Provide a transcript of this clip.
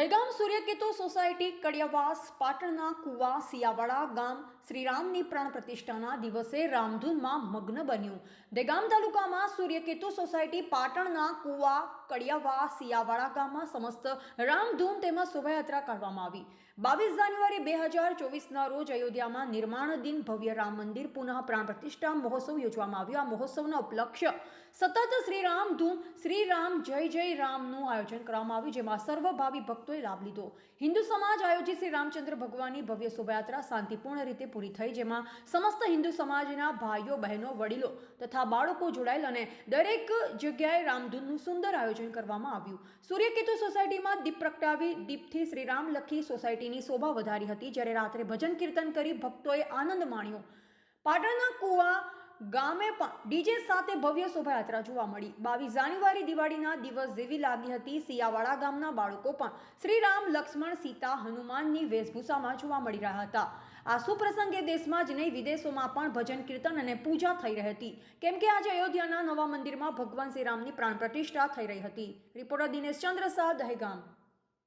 સૂર્યકેતુ society કડિયાવાસ પાટણના કુવા સિયાવાડા ગામ શ્રીરામની પ્રાણ પ્રતિષ્ઠાના દિવસે રામધૂનમાં મગ્ન બન્યું. દેગામ તાલુકામાં સૂર્યકેતુ સોસાયટી પાટણના કુવા કડિયાવા સિયાવાડા ગામમાં સમસ્ત રામધૂન તેમજ શોભાયાત્રા કરવામાં આવી. બાવીસ જાન્યુઆરી બે હજાર ચોવીસના રોજ અયોધ્યામાં નિર્માણધીન ભવ્ય રામ મંદિર પુનઃ પ્રાણ પ્રતિષ્ઠા મહોત્સવ યોજવામાં આવ્યો. આ મહોત્સવનો ઉપલક્ષ્ય સતત શ્રી રામધૂમ શ્રી રામ જય જય રામનું આયોજન કરવામાં આવ્યું, જેમાં સર્વભાવી ભક્તોએ લાભ લીધો. હિન્દુ સમાજ આયોજિત શ્રી રામચંદ્ર ભગવાનની ભવ્ય શોભાયાત્રા શાંતિપૂર્ણ રીતે પૂરી થઈ, જેમાં સમસ્ત હિન્દુ સમાજના ભાઈઓ, બહેનો, વડીલો તથા બાળકો જોડાયેલ અને દરેક જગ્યાએ રામધૂનનું સુંદર આયોજન કરવામાં આવ્યું. સૂર્યકેતુ સોસાયટીમાં દીપ પ્રગટાવી દીપથી શ્રીરામ લખી સોસાયટીની શોભા વધારી હતી. જ્યારે રાત્રે ભજન કીર્તન કરી ભક્તોએ આનંદ માણ્યો. પાટણના કુવા ગામે પણ ડીજે સાથે ભવ્ય શોભાયાત્રા જોવા મળી. બાવીસ જાન્યુઆરી દિવાળીના દિવસ જેવી લાગી હતી. સિયાવાડા ગામના બાળકો પણ શ્રી રામ લક્ષ્મણ, સીતા, હનુમાનની વેશભૂષામાં જોવા મળી રહ્યા હતા. આ સુપ્રસંગે દેશમાં જ નહીં, વિદેશોમાં પણ ભજન, કીર્તન અને પૂજા થઈ રહી હતી. કેમ કે આજે અયોધ્યાના નવા મંદિરમાં ભગવાન શ્રીરામની પ્રાણ પ્રતિષ્ઠા થઈ રહી હતી. રિપોર્ટર દિનેશ ચંદ્ર શાહ દહેગામ